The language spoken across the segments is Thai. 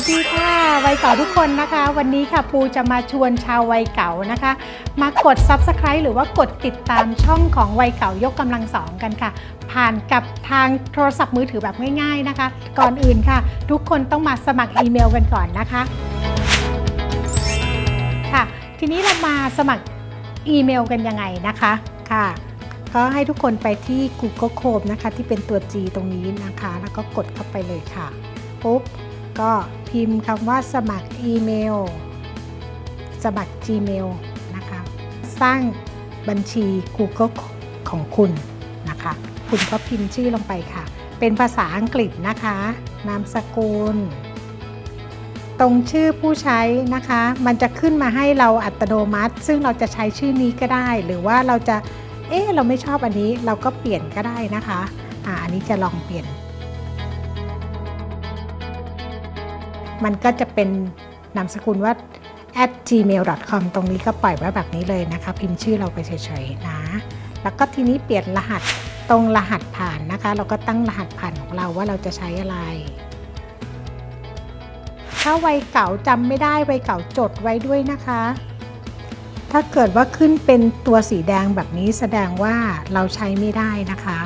วัสดีค่ะวัยเก่าทุกคนนะคะ วันนี้ค่ะปูจะมาชวนชาววัยเก่านะคะ มากด Subscribe หรือว่ากดติดตามช่องของวัยเก่ายกกำลังสองกันค่ะ ผ่านกับทางโทรศัพท์มือถือแบบง่าย ๆนะคะ ก่อนอื่นค่ะ ทุกคนต้องมาสมัครอีเมลกันก่อนนะคะค่ะ ทีนี้เรามาสมัครอีเมลกันยังไงนะคะค่ะก็ให้ทุกคนไปที่ Google Chrome นะคะ ที่เป็นตัว G ตรงนี้นะคะ แล้วก็กดเข้าไปเลยค่ะปุ๊บ ก็พิมพ์คำว่าสมัครอีเมล สมัคร Gmail นะคะ สร้างบัญชี Google ของคุณนะคะ คุณก็พิมพ์ชื่อลงไปค่ะ เป็นภาษาอังกฤษนะคะ นามสกุล ตรงชื่อผู้ใช้นะคะ มันจะขึ้นมาให้เราอัตโนมัติ ซึ่งเราจะใช้ชื่อนี้ก็ได้ หรือว่าเราจะ เอ๊ะ เราไม่ชอบอันนี้ เราก็เปลี่ยนก็ได้นะคะ อ่า อันนี้จะลองเปลี่ยน มันก็จะเป็นนามสกุลว่า at gmail.com ตรงนี้ก็ปล่อยไว้แบบนี้เลยนะคะ พิมพ์ชื่อเราไปเฉยๆนะ แล้วก็ทีนี้เปลี่ยนรหัสตรงรหัสผ่านนะคะ เราก็ตั้งรหัสผ่านของเราว่าเราจะใช้อะไร ถ้าวัยเก่าจำไม่ได้วัยเก่าจดไว้ด้วยนะคะ ถ้าเกิดว่าขึ้นเป็นตัวสีแดงแบบนี้แสดงว่าเราใช้ไม่ได้นะคะ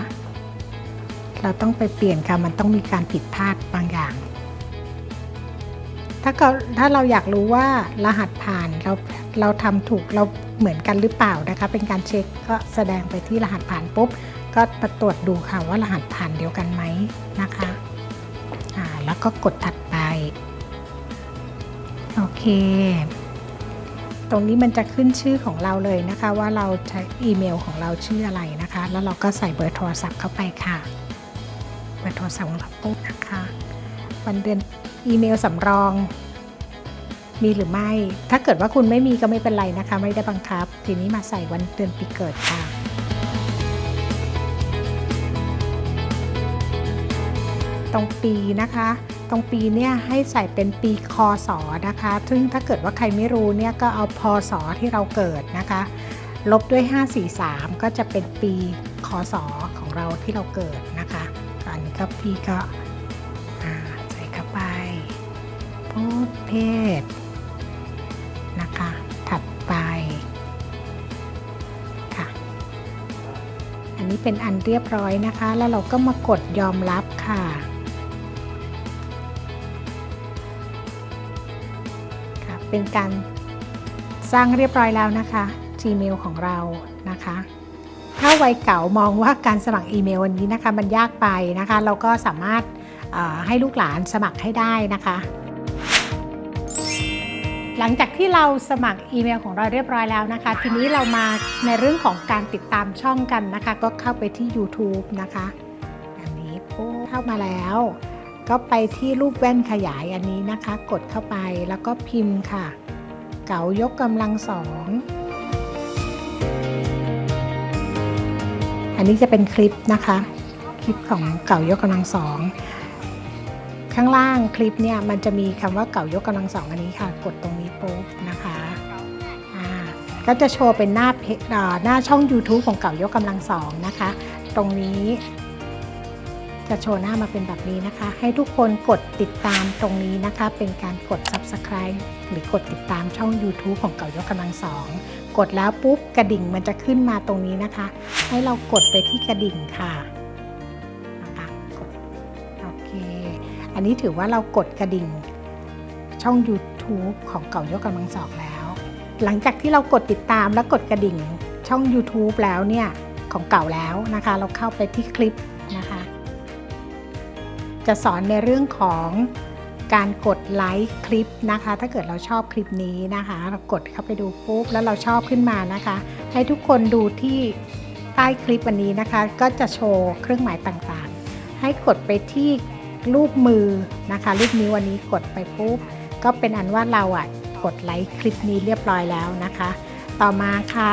เราต้องไปเปลี่ยนค่ะมันต้องมีการผิดพลาดบางอย่าง ถ้าเราถ้าเราอยากรู้ว่ารหัสผ่านเราเราทำถูกเราเหมือนกันหรือเปล่านะคะ เป็นการเช็คก็แสดงไปที่รหัสผ่านปุ๊บ ก็มาตรวจดูค่ะว่ารหัสผ่านเดียวกันไหมนะคะอ่าแล้วก็กดถัดไปโอเคตรงนี้มันจะขึ้นชื่อของเราเลยนะคะ ว่าเราใช้อีเมลของเราชื่ออะไรนะคะ แล้วเราก็ใส่เบอร์โทรศัพท์เข้าไปค่ะ เบอร์โทรศัพท์ของเราปุ๊บนะคะ วันเดือน อีเมลสำรอง มีหรือไม่ ถ้าเกิดว่าคุณไม่มีก็ไม่เป็นไรนะคะ ไม่ได้บังคับ ทีนี้มาใส่วันเดือนปีเกิดค่ะตรงปีนะคะ ตรงปีเนี่ยให้ใส่เป็นปีคศนะคะ ซึ่งถ้าเกิดว่าใครไม่รู้เนี่ยก็เอาพศที่เราเกิดนะคะ ลบด้วย 543 ก็จะเป็นปีคศของเราที่เราเกิดนะคะ อันนี้ก็พี่ก็ เพศนะคะ ถัดไปค่ะ อันนี้เป็นอันเรียบร้อยนะคะ แล้วเราก็มากดยอมรับค่ะค่ะ เป็นการสร้างเรียบร้อยแล้วนะคะ Gmail ของเรานะคะถ้าวัยเก่ามองว่าการสมัครอีเมลวันนี้นะคะมันยากไปนะคะ เราก็สามารถให้ลูกหลานสมัครให้ได้นะคะ หลังจากที่เราสมัครอีเมลของเราเรียบร้อยแล้วนะคะ ทีนี้เรามาในเรื่องของการติดตามช่องกันนะคะ ก็เข้าไปที่ YouTube นะคะอันนี้ปุ๊บเข้ามาแล้ว ก็ไปที่รูปแว่นขยายอันนี้นะคะ กดเข้าไปแล้วก็พิมพ์ค่ะ เก๋ายกกำลังสองอันนี้จะเป็นคลิปนะคะ คลิปของเก่ายกกำลังสอง ข้างล่างคลิปเนี่ยมันจะมีคำว่าเก่ายกกำลังสองอันนี้ค่ะ กดตรงนี้ปุ๊บนะคะอ่าก็จะโชว์เป็นหน้าเพจหน้าช่อง YouTube ของเก่ายกกำลังสองนะคะ ตรงนี้จะโชว์หน้ามาเป็นแบบนี้นะคะ ให้ทุกคนกดติดตามตรงนี้นะคะ เป็นการกด Subscribe หรือกดติดตามช่อง YouTube ของเก่ายกกำลังสองกดแล้วปุ๊บกระดิ่งมันจะขึ้นมาตรงนี้นะคะ ให้เรากดไปที่กระดิ่งค่ะ อันนี้ถือว่าเรากดกระดิ่ง ช่อง YouTube ของเก่ายกกำลังสองแล้ว หลังจากที่เรากดติดตามและกดกระดิ่งช่อง YouTube แล้วเนี่ยของเก่าแล้วนะคะ เราเข้าไปที่คลิปนะคะ จะสอนในเรื่องของการกดไลค์คลิปนะคะ ถ้าเกิดเราชอบคลิปนี้นะคะ เรากดเข้าไปดูปุ๊บแล้วเราชอบขึ้นมานะคะ ให้ทุกคนดูที่ใต้คลิปวันนี้นะคะ ก็จะโชว์เครื่องหมายต่างๆ ให้กดไปที่ รูปมือนะคะ รูปนิ้ววันนี้กดไปปุ๊บก็เป็นอันว่าเราอะกดไลค์คลิปนี้เรียบร้อยแล้วนะคะ ต่อมาค่ะ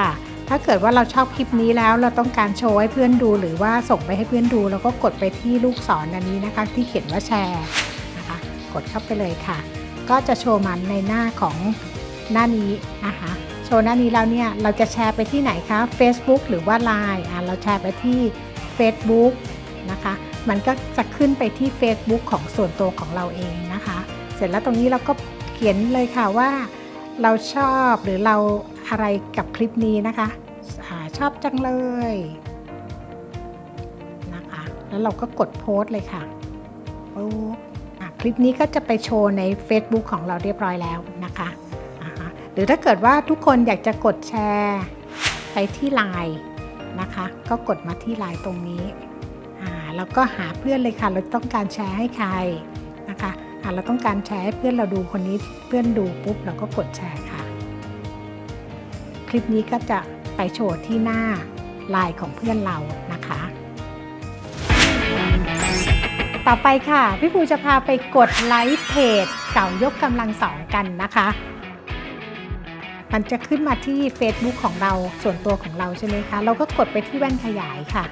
ถ้าเกิดว่าเราชอบคลิปนี้แล้วเราต้องการโชว์ให้เพื่อนดูหรือว่าส่งไปให้เพื่อนดูเราก็กดไปที่ลูกศรอันนี้นะคะ ที่เขียนว่าแชร์นะคะ กดเข้าไปเลยค่ะ ก็จะโชว์มันในหน้าของหน้านี้นะคะโชว์หน้านี้แล้วเนี่ยเราจะแชร์ไปที่ไหนคะ Facebook หรือว่า Line อะเราแชร์ไปที่ Facebook นะคะ มันก็จะขึ้นไปที่ Facebook ของส่วนตัวของเราเองนะคะ เสร็จแล้วตรงนี้เราก็เขียนเลยค่ะว่าเราชอบหรือเราอะไรกับคลิปนี้นะคะอชอบจังเลยนะคะ แล้วเราก็กดโพสต์เลยค่ะปุ๊บคลิปนี้ก็จะไปโชว์ใน Facebook ของเราเรียบร้อยแล้วนะคะหรือถ้าเกิดว่าทุกคนอยากจะกดแชร์ไปที่ไลน์นะคะ ก็กดมาที่ไลน์ตรงนี้ แล้วก็หาเพื่อนเลยค่ะ เราต้องการแชร์ให้ใครนะคะอ่าเราต้องการแชร์ให้เพื่อนเราดูคนนี้เพื่อนดูปุ๊บเราก็กดแชร์ค่ะ คลิปนี้ก็จะไปโชว์ที่หน้าไลน์ของเพื่อนเรานะคะ ต่อไปค่ะ พี่ภูจะพาไปกดไลค์เพจเก่ายกกำลังสองกันนะคะมันจะขึ้นมาที่ Facebook ของเราส่วนตัวของเราใช่ไหมคะ เราก็กดไปที่แว่นขยายค่ะ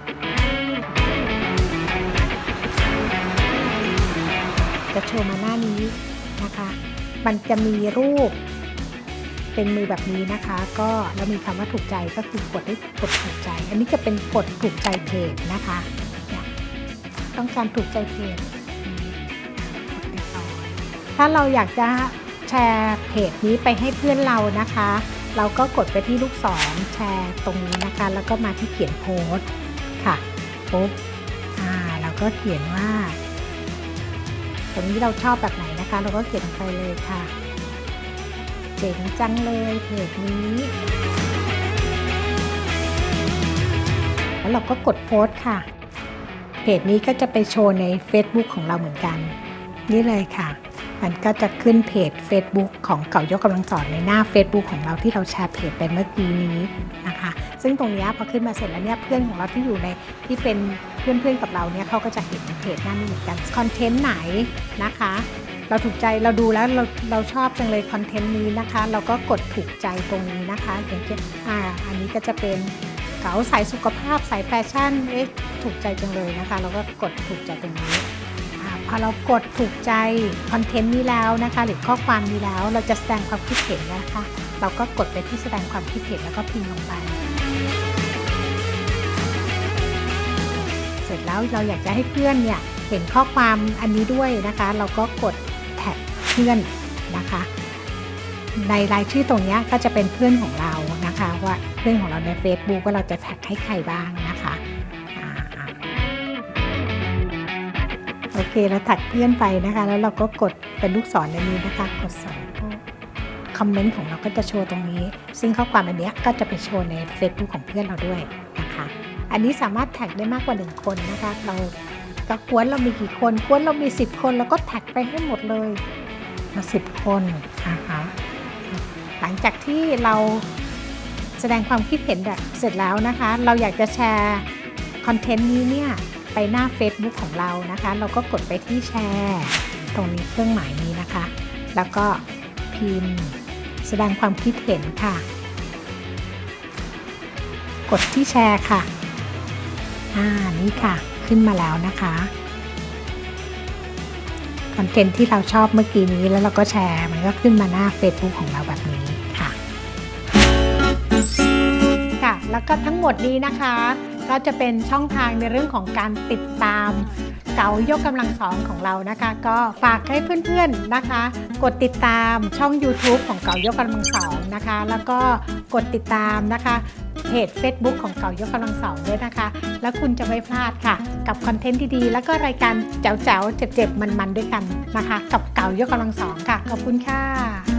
จะโชว์มาหน้านี้นะคะ มันจะมีรูปเป็นมือแบบนี้นะคะ ก็แล้วมีคำว่าถูกใจก็คือกดได้กดถูกใจ อันนี้จะเป็นกดถูกใจเพจนะคะต้องการถูกใจเพจกดเรียบร้อยถ้าเราอยากจะแชร์เพจนี้ไปให้เพื่อนเรานะคะ เราก็กดไปที่ลูกศรแชร์ตรงนี้นะคะ แล้วก็มาที่เขียนโพสต์ค่ะปุ๊บอ่าเราก็เขียนว่า รงนี้เราชอบแบบไหนนะคะ เราก็เขียนไปเลยค่ะ เจ๋งจังเลยเพจนี้ แล้วเราก็กดโพสต์ค่ะเพจนี้ก็จะไปโชว์ใน Facebook ของเราเหมือนกัน นี่เลยค่ะ มันก็จะขึ้นเพจ Facebook ของเก่ายกกำลังสอนในหน้า Facebook ของเราที่เราแชร์เพจไปเมื่อกี้นี้นะคะ ซึ่งตรงนี้พอขึ้นมาเสร็จแล้วเนี่ยเพื่อนของเราที่อยู่ในที่เป็น พื่อนๆกับเราเนี่ยเขาก็จะเห็นเพจหน้านี้เหมือนกันคอนเทนต์ไหนนะคะ เราถูกใจเราดูแล้วเราเราชอบจังเลยคอนเทนต์นี้นะคะ เราก็กดถูกใจตรงนี้นะคะอย่างเช่นอ่าอันนี้ก็จะเป็นเก๋าสายสุขภาพสายแฟชั่นเอ๊ะถูกใจจังเลยนะคะ เราก็กดถูกใจตรงนี้อาพอเรากดถูกใจคอนเทนต์นี้แล้วนะคะ หรือข้อความนี้แล้วเราจะแสดงความคิดเห็นนะคะ เราก็กดไปที่แสดงความคิดเห็นแล้วก็พิมพ์ลงไป เสร็จแล้วเราอยากจะให้เพื่อนเนี่ยเห็นข้อความอันนี้ด้วยนะคะ เราก็กดแท็กเพื่อนนะคะ ในรายชื่อตรงนี้ก็จะเป็นเพื่อนของเรานะคะ ว่าเพื่อนของเราใน Facebook ว่าเราจะแท็กให้ใครบ้างนะคะโอเคเราแท็กเพื่อนไปนะคะ แล้วเราก็กดเป็นลูกศรในนี้นะคะ กดส่งคอมเมนต์ของเราก็จะโชว์ตรงนี้ ซึ่งข้อความอันนี้ก็จะไปโชว์ใน Facebook ของเพื่อนเราด้วยนะคะ อันนี้สามารถแท็กได้มากกว่า 1 คนนะคะเราก็กวนเรามีกี่คนกวนเรามี 10 คนเราก็แท็กไปให้หมดเลยมา10 คนนะคะหลังจากที่เราแสดงความคิดเห็นแบบเสร็จแล้วนะคะ เราอยากจะแชร์คอนเทนต์นี้เนี่ยไปหน้า Facebook ของเรานะคะ เราก็กดไปที่แชร์ ตรงนี้เครื่องหมายนี้นะคะ แล้วก็พิมพ์ แสดงความคิดเห็นค่ะ กดที่แชร์ค่ะ อ่านี่ค่ะ ขึ้นมาแล้วนะคะคอนเทนต์ที่เราชอบเมื่อกี้นี้แล้วเราก็แชร์ มันก็ขึ้นมาหน้า Facebook ของเราแบบนี้ค่ะ ค่ะ แล้วก็ทั้งหมดนี้นะคะ ก็จะเป็นช่องทางในเรื่องของการติดตามเก๋ายกกำลังสองของเรานะคะ ก็ฝากให้เพื่อนๆนะคะ กดติดตามช่อง YouTube ของเก๋ายกกำลังสองนะคะ แล้วก็กดติดตามนะคะ เพจ Facebook ของเก่ายกกำลังสองด้วยนะคะ แล้วคุณจะไม่พลาดค่ะ กับคอนเทนต์ดีๆ แล้วก็รายการแจ๋วๆเจ็บๆมันๆด้วยกันนะคะ กับเก่ายกกำลังสองค่ะ ขอบคุณค่ะ